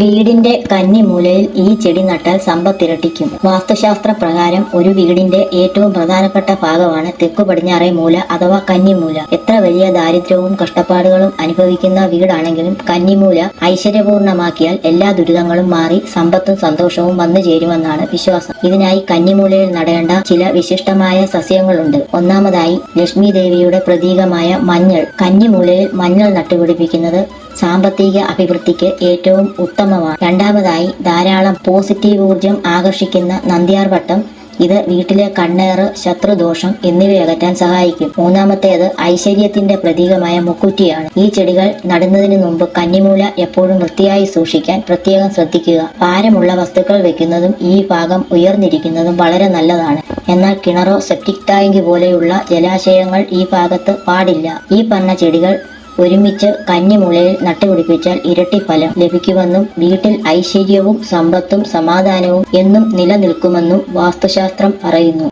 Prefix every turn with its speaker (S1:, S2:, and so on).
S1: വീടിന്റെ കന്നിമൂലയിൽ ഈ ചെടി നട്ടാൽ സമ്പത്തിരട്ടിക്കും വാസ്തുശാസ്ത്ര പ്രകാരം ഒരു വീടിന്റെ ഏറ്റവും പ്രധാനപ്പെട്ട ഭാഗമാണ് തെക്കു പടിഞ്ഞാറേ മൂല അഥവാ കന്നിമൂല. എത്ര വലിയ ദാരിദ്ര്യവും കഷ്ടപ്പാടുകളും അനുഭവിക്കുന്ന വീടാണെങ്കിലും കന്നിമൂല ഐശ്വര്യപൂർണമാക്കിയാൽ എല്ലാ ദുരിതങ്ങളും മാറി സമ്പത്തും സന്തോഷവും വന്നു ചേരുമെന്നാണ് വിശ്വാസം. ഇതിനായി കന്നിമൂലയിൽ നടേണ്ട ചില വിശിഷ്ടമായ സസ്യങ്ങളുണ്ട്. ഒന്നാമതായി ലക്ഷ്മി ദേവിയുടെ പ്രതീകമായ മഞ്ഞൾ. കന്നിമൂലയിൽ മഞ്ഞൾ നട്ടുപിടിപ്പിക്കുന്നത് സാമ്പത്തിക അഭിവൃദ്ധിക്ക് ഏറ്റവും ഉത്തമമാണ്. രണ്ടാമതായി ധാരാളം പോസിറ്റീവ് ഊർജം ആകർഷിക്കുന്ന നന്ദിയാർ വട്ടം. ഇത് വീട്ടിലെ കണ്ണേറ് ശത്രുദോഷം എന്നിവയകറ്റാൻ സഹായിക്കും. മൂന്നാമത്തേത് ഐശ്വര്യത്തിന്റെ പ്രതീകമായ മുക്കുറ്റിയാണ്. ഈ ചെടികൾ നടുന്നതിന് മുമ്പ് കന്നിമൂല എപ്പോഴും വൃത്തിയായി സൂക്ഷിക്കാൻ പ്രത്യേകം ശ്രദ്ധിക്കുക. ഭാരമുള്ള വസ്തുക്കൾ വെക്കുന്നതും ഈ ഭാഗം ഉയർന്നിരിക്കുന്നതും വളരെ നല്ലതാണ്. എന്നാൽ കിണറോ സെപ്റ്റിക് ടാങ്ക് പോലെയുള്ള ജലാശയങ്ങൾ ഈ ഭാഗത്ത് പാടില്ല. ഈ പറഞ്ഞ ചെടികൾ ഒരുമിച്ച് കന്നിമുളയിൽ നട്ടുപിടിപ്പിച്ചാൽ ഇരട്ടി ഫലം ലഭിക്കുമെന്നും വീട്ടിൽ ഐശ്വര്യവും സമ്പത്തും സമാധാനവും എന്നും നിലനിൽക്കുമെന്നും വാസ്തുശാസ്ത്രം പറയുന്നു.